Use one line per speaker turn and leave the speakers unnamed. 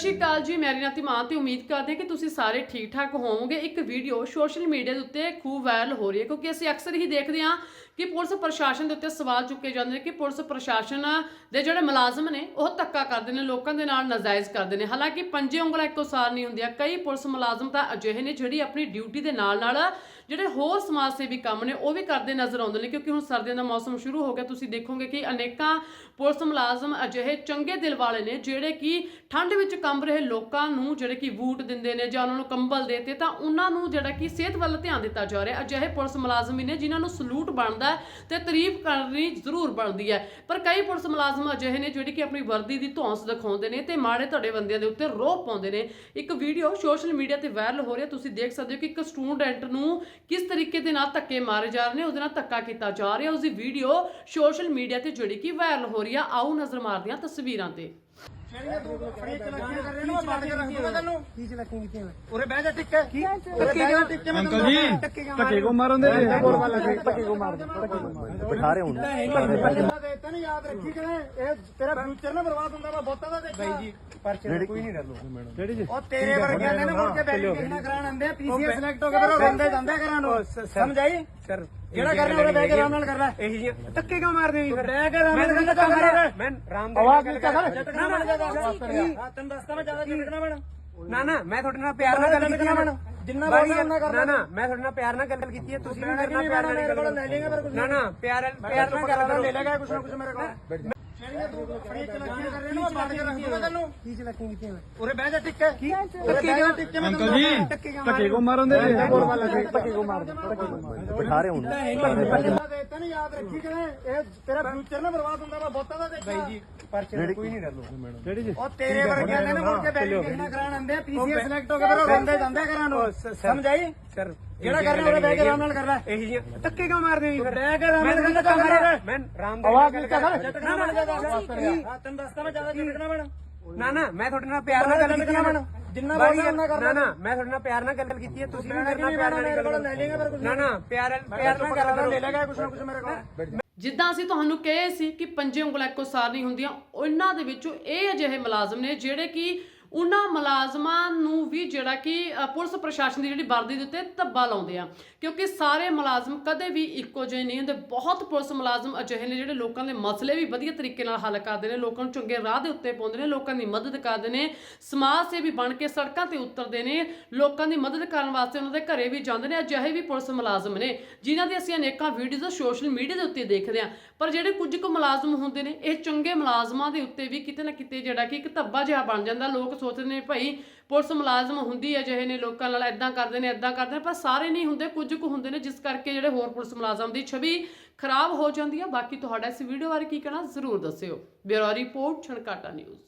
ਸ਼੍ਰੀ ਅਕਾਲ ਜੀ ਮੇਰੀ ਨਾਮ ਧੀਮਾਨ ਤੇ ਉਮੀਦ ਕਰਦੇ ਹਾਂ ਕਿ ਤੁਸੀਂ ਸਾਰੇ ਠੀਕ ਠਾਕ ਹੋਵੋਗੇ। ਇੱਕ ਵੀਡੀਓ ਸੋਸ਼ਲ ਮੀਡੀਆ ਦੇ ਉੱਤੇ ਖੂਬ ਵਾਇਰਲ ਹੋ ਰਹੀ ਹੈ, ਕਿਉਂਕਿ ਅਸੀਂ ਅਕਸਰ ਹੀ ਦੇਖਦੇ ਹਾਂ ਕਿ ਪੁਲਿਸ ਪ੍ਰਸ਼ਾਸਨ ਦੇ ਉੱਤੇ ਸਵਾਲ ਚੁੱਕੇ ਜਾਂਦੇ ਨੇ ਕਿ ਪੁਲਿਸ ਪ੍ਰਸ਼ਾਸਨ ਦੇ ਜਿਹੜੇ ਮੁਲਾਜ਼ਮ ਨੇ, ਉਹ ਧੱਕਾ ਕਰਦੇ ਨੇ, ਲੋਕਾਂ ਦੇ ਨਾਲ ਨਾਜਾਇਜ਼ ਕਰਦੇ ਨੇ। ਹਾਲਾਂਕਿ ਪੰਜੇ ਉਂਗਲਾਂ ਇੱਕੋ ਸਾਰ ਨਹੀਂ ਹੁੰਦੀਆਂ, ਕਈ ਪੁਲਿਸ ਮੁਲਾਜ਼ਮ ਤਾਂ ਅਜਿਹੇ ਨੇ ਜਿਹੜੀ ਆਪਣੀ ਡਿਊਟੀ ਦੇ ਨਾਲ ਨਾਲ ਜਿਹੜੇ ਹੋਰ ਸਮਾਜ ਸੇਵੀ ਕੰਮ ਨੇ, ਉਹ ਵੀ ਕਰਦੇ ਨਜ਼ਰ ਆਉਂਦੇ ਨੇ, ਕਿਉਂਕਿ ਹੁਣ ਸਰਦੀਆਂ ਦਾ ਮੌਸਮ ਸ਼ੁਰੂ ਹੋ ਗਿਆ। ਤੁਸੀਂ ਦੇਖੋਗੇ ਕਿ ਅਨੇਕਾਂ ਪੁਲਿਸ ਮੁਲਾਜ਼ਮ ਅਜਿਹੇ ਚੰਗੇ ਦਿਲ ਵਾਲੇ ਨੇ, ਜਿਹੜੇ ਕਿ ਠੰਡ ਵਿੱਚ ਕੰਬ ਰਹੇ ਲੋਕਾਂ ਨੂੰ ਜਿਹੜੇ ਕਿ ਵੂਟ ਦਿੰਦੇ ਨੇ ਜਾਂ ਉਹਨਾਂ ਨੂੰ ਕੰਬਲ ਦੇਤੇ, ਤਾਂ ਉਹਨਾਂ ਨੂੰ ਜਿਹੜਾ ਕਿ ਸਿਹਤ ਵੱਲ ਧਿਆਨ ਦਿੱਤਾ ਜਾ ਰਿਹਾ। ਅਜਿਹੇ ਪੁਲਿਸ ਮੁਲਾਜ਼ਮ ਵੀ ਨੇ ਜਿਨ੍ਹਾਂ ਨੂੰ ਸਲੂਟ ਬਣਦਾ ਹੈ ਤੇ ਤਾਰੀਫ ਕਰਨੀ ਜ਼ਰੂਰ ਬਣਦੀ ਹੈ। ਪਰ ਕਈ ਪੁਲਿਸ ਮੁਲਾਜ਼ਮ ਅਜਿਹੇ ਨੇ ਜਿਹੜੇ ਕਿ ਆਪਣੀ ਵਰਦੀ ਦੀ ਧੌਂਸ ਦਿਖਾਉਂਦੇ ਨੇ ਤੇ ਮਾੜੇ ਧੜੇ ਬੰਦਿਆਂ ਦੇ ਉੱਤੇ ਰੋਹ ਪਾਉਂਦੇ ਨੇ। ਇੱਕ ਵੀਡੀਓ ਸੋਸ਼ਲ ਮੀਡੀਆ ਤੇ ਵਾਇਰਲ ਹੋ ਰਿਹਾ ਤੁਸੀਂ ਦੇਖ ਸਕਦੇ ਹੋ ਕਿ ਇੱਕ ਸਟੂਡੈਂਟ ਨੂੰ ਕਿਸ ਤਰੀਕੇ ਦੇ ਨਾਲ ਧੱਕੇ ਮਾਰੇ ਜਾ ਰਹੇ ਨੇ, ਉਹਦੇ ਨਾਲ ਧੱਕਾ ਕੀਤਾ ਜਾ ਰਿਹਾ ਉਸ ਦੀ ਵੀਡੀਓ ਸੋਸ਼ਲ ਮੀਡੀਆ ਤੇ ਜਿਹੜੀ ਕਿ ਵਾਇਰਲ ਹੋ ਰਹੀ ਆ ਆਓ ਨਜ਼ਰ ਮਾਰਦੇ ਹਾਂ ਤਸਵੀਰਾਂ ਤੇ।
ਉਰੇ ਬਹਿ ਜਾ ਟਿੱਕੇ। ਕੀ ਉਰੇ ਬਹਿ ਜਾ ਟਿੱਕੇ ਮੈਂ
ਅੰਕਲ ਜੀ ਧੱਕੇ ਕੋ ਮਾਰਨ ਦੇ
ਧੱਕੇ ਕੋ ਮਾਰ ਬਿਠਾ ਰਹੇ ਹੁਣ। ਤੈਨੂੰ ਯਾਦ ਰੱਖੀ ਕਿ ਇਹ ਤੇਰਾ ਫਿਊਚਰ ਨਾ ਬਰਬਾਦ ਹੁੰਦਾ ਵਾ ਬੋਤਾ ਦਾ ਦੇਖਾ ਪਰਚੇ ਕੋਈ ਨਹੀਂ ਕਰ ਲੋ
ਕਿਹੜੀ ਜੀ।
ਉਹ ਤੇਰੇ ਵਰਗਿਆਂ ਨੇ ਨਾ ਮੁੜ ਕੇ ਵੈਰੀਫਿਕੇਸ਼ਨ ਕਰਾਣ ਆਂਦੇ ਪੀਸੀਐਸ ਸਿਲੈਕਟ ਹੋ ਕੇ ਫਿਰ ਉਹ ਬੰਦੇ ਜਾਂਦੇ ਕਰਾਂ ਨੂੰ। ਸਮਝਾਈ? ਸਰ ਜਿਹੜਾ ਕਰਨਾ ਉਹਦੇ ਬਹਿ ਕੇ ਆਰਾਮ ਨਾਲ ਕਰ ਲੈ ਇਹੀ ਜੀ ਧੱਕੇ ਕਿਉਂ ਮਾਰਦੇ ਜੀ ਬਹਿ ਕੇ ਆਰਾਮ ਨਾਲ ਕਰਨਾ ਕੰਮ ਕਰ ਮੈਂ ਰਾਮ ਦੇ ਆਵਾਜ਼ ਨਹੀਂ ਕਰ। ਜਟਕਣਾ ਬਣ ਜਾ ਹਾਂ ਤੈਨੂੰ ਦੱਸਦਾ ਮੈਂ ਜ਼ਿਆਦਾ ਜਟਕਣਾ ਬਣ
ਨਾ ਨਾ ਮੈਂ ਤੁਹਾਡੇ ਨਾਲ ਪਿਆਰ ਨਾਲ ਗੱਲ ਕੀਤੀ ਹੈ ਨਾ
ਜਿੰਨਾ ਉਹਨਾਂ
ਨਾ
ਕਰਨਾ।
ਨਾ ਮੈਂ ਤੁਹਾਡੇ ਨਾਲ ਪਿਆਰ ਨਾਲ ਗੱਲ ਕੀਤੀ ਹੈ ਤੁਸੀਂ ਵੀ ਮੇਰੇ ਨਾਲ ਪਿਆਰ ਨਾਲ
ਮੇਰੇ ਕੋਲ
ਗੱਲ
ਲੈ ਜਾਏਗਾ ਪਰ ਕੁਝ
ਨਾ ਨਾ ਪਿਆਰ ਪਿਆਰ ਨਾਲ ਗੱਲ ਕਰੋ।
ਲੈ ਲੇਗਾ ਕੁਝ ਨਾ ਕੁਝ ਮੇਰੇ ਕੋਲ। ਜਿਹੜੀਆਂ ਤੂੰ ਫੜੀ ਚਲਾਕੀਆਂ ਕਰ ਬੰਦ ਕੇ ਰੱਖੂਗਾ ਤੈਨੂੰ।
ਕੀ ਚਲਾਕੀ ਕੀਤੀ ਹੈ
ਉਰੇ ਬਹਿ ਜਾ ਟਿੱਕੇ। ਕੀ? ਉਰੇ ਬਹਿ ਜਾ ਟਿੱਕੇ ਮੈਂ
ਅੰਕਲ ਜੀ ਧੱਕੇ ਕੋ। ਮਾਰਨ ਦੇ
ਧੱਕੇ ਕੋ ਮਾਰ ਬਿਠਾ ਰਹੇ ਹੁਣ। ਯਾਦ ਰੱਖੀ ਇਹ ਤੇਰਾ ਫਿਊਚਰ ਨਾ ਬਰਬਾਦ ਹੁੰਦਾ ਵਾ ਬੋਤਾ ਦਾ ਦੇਖਾ ਬਾਈ ਜੀ ਪਰਚੇ ਕੋਈ ਨਹੀਂ ਕਰ ਲੋ
ਕਿਹੜੀ ਜੀ
ਉਹ ਤੇਰੇ ਵਰਗਿਆਂ ਨੇ ਨਾ ਮੁੜ ਕੇ ਵੈਰੀਫਿਕੇਸ਼ਨ ਕਰਾਣ ਆਂਦੇ ਪੀਸੀਐਸ ਸਿਲੈਕਟ ਹੋ ਕੇ ਫਿਰ ਉਹ ਬੰਦੇ ਜਾਂਦੇ ਕਰਾਂ ਨੂੰ। ਸਮਝਾਈ?
ਸਰ
ਜਿਹੜਾ ਕਰਨਾ ਉਹਦੇ ਬਹਿ ਕੇ ਆਰਾਮ ਨਾਲ ਕਰ ਲੈ
ਇਹੀ ਜੀ ਧੱਕੇ ਕਿਉਂ ਮਾਰਦੇ ਜੀ
ਬਹਿ ਕੇ ਆਰਾਮ ਨਾਲ ਕਰਨਾ ਕੰਮ ਕਰ
ਮੈਂ ਰਾਮ ਦੇ
ਆਵਾਜ਼ ਨਹੀਂ ਕਰ। ਜਟਕਣਾ ਬਣ ਜਾ ਹਾਂ ਤੈਨੂੰ ਦੱਸਦਾ ਮੈਂ ਜ਼ਿਆਦਾ ਜਟਕਣਾ ਬਣ
ਨਾ ਨਾ ਮੈਂ ਤੁਹਾਡੇ ਨਾਲ ਪਿਆਰ ਨਾਲ ਗੱਲ ਕੀਤੀ ਹੈ ਨਾ
ਜਿੰਨਾ ਬੋਲਣਾ ਉਹਨਾਂ
ਨਾ
ਕਰਨਾ।
ਨਾ ਮੈਂ ਤੁਹਾਡੇ ਨਾਲ ਪਿਆਰ ਨਾਲ ਗੱਲ ਕੀਤੀ ਹੈ ਤੁਸੀਂ ਵੀ ਮੇਰੇ ਨਾਲ ਪਿਆਰ ਨਾਲ
ਲੈ ਜਾਏਗਾ ਪਰ ਕੁਝ
ਨਾ ਨਾ ਪਿਆਰ ਪਿਆਰ ਨਾਲ ਗੱਲ ਕਰੋ।
ਲੈ ਲੇਗਾ ਕੁਝ ਨਾ ਕੁਝ ਮੇਰੇ ਕੋਲ।
ਜਿੱਦਾਂ ਅਸੀਂ ਤੁਹਾਨੂੰ ਕਹੇ ਸੀ ਕਿ ਪੰਜੇ ਉਂਗਲਾਂ ਇੱਕੋ ਸਾਰ ਨਹੀਂ ਹੁੰਦੀਆਂ ਉਹਨਾਂ ਦੇ ਵਿੱਚੋਂ ਇਹ ਅਜਿਹੇ ਮੁਲਾਜ਼ਮ ਨੇ ਜਿਹੜੇ ਕਿ ਉਹਨਾਂ ਮੁਲਾਜ਼ਮਾਂ ਨੂੰ ਵੀ ਜਿਹੜਾ ਕਿ ਪੁਲਿਸ ਪ੍ਰਸ਼ਾਸਨ ਦੀ ਜਿਹੜੀ ਵਰਦੀ ਦੇ ਉੱਤੇ ਧੱਬਾ ਲਾਉਂਦੇ ਆ। ਕਿਉਂਕਿ ਸਾਰੇ ਮੁਲਾਜ਼ਮ ਕਦੇ ਵੀ ਇੱਕੋ ਜਿਹੇ ਨਹੀਂ ਹੁੰਦੇ। ਬਹੁਤ ਪੁਲਿਸ ਮੁਲਾਜ਼ਮ ਅਜਿਹੇ ਨੇ ਜਿਹੜੇ ਲੋਕਾਂ ਦੇ ਮਸਲੇ ਵੀ ਵਧੀਆ ਤਰੀਕੇ ਨਾਲ ਹੱਲ ਕਰਦੇ ਨੇ, ਲੋਕਾਂ ਨੂੰ ਚੰਗੇ ਰਾਹ ਦੇ ਉੱਤੇ ਪਾਉਂਦੇ ਨੇ, ਲੋਕਾਂ ਦੀ ਮਦਦ ਕਰਦੇ ਨੇ, ਸਮਾਜ ਸੇਵੀ ਬਣ ਕੇ ਸੜਕਾਂ ਤੇ ਉਤਰਦੇ ਨੇ, ਲੋਕਾਂ ਦੀ ਮਦਦ ਕਰਨ ਵਾਸਤੇ ਉਹਨਾਂ ਦੇ ਘਰੇ ਵੀ ਜਾਂਦੇ ਨੇ, ਅਜਿਹੇ ਵੀ ਪੁਲਿਸ ਮੁਲਾਜ਼ਮ ਨੇ, ਜਿਨ੍ਹਾਂ ਦੇ ਅਸੀਂ ਅਨੇਕਾਂ ਵੀਡੀਓਜ਼ ਸੋਸ਼ਲ ਮੀਡੀਆ ਦੇ ਉੱਤੇ ਦੇਖਦੇ ਹਾਂ ਪਰ ਜਿਹੜੇ ਕੁਝ ਕੁ ਮੁਲਾਜ਼ਮ ਹੁੰਦੇ ਨੇ, ਇਹ ਚੰਗੇ ਮੁਲਾਜ਼ਮਾਂ ਦੇ ਉੱਤੇ ਵੀ ਕਿਤੇ ਨਾ ਕਿਤੇ ਜਿਹੜਾ ਕਿ ਇੱਕ ਧੱਬਾ ਜਿਹਾ ਬਣ ਜਾਂਦਾ। ਲੋਕ ਸੋਚਦੇ ਨੇ, ਭਾਈ ਪੁਲਿਸ ਮੁਲਾਜ਼ਮ ਮੁਲਾਜ਼ਮ ਹੁੰਦੀ ਹੈ ਜਿਹੇ ਨੇ ਲੋਕਾਂ ਨਾਲ ਐਦਾਂ ਕਰਦੇ ਨੇ ਐਦਾਂ ਕਰਦੇ ਨੇ, ਪਰ ਸਾਰੇ ਨਹੀਂ ਹੁੰਦੇ, ਕੁਝ ਕੁ ਹੁੰਦੇ ਨੇ, ਜਿਸ ਕਰਕੇ ਜਿਹੜੇ ਹੋਰ ਪੁਲਿਸ ਮੁਲਾਜ਼ਮ ਦੀ ਛਵੀ ਖਰਾਬ ਹੋ ਜਾਂਦੀ ਹੈ ਬਾਕੀ ਤੁਹਾਡਾ ਇਸ ਵੀਡੀਓ ਬਾਰੇ ਕੀ ਕਹਿਣਾ, ਜ਼ਰੂਰ ਦੱਸਿਓ। Bureau report, Chhankata news.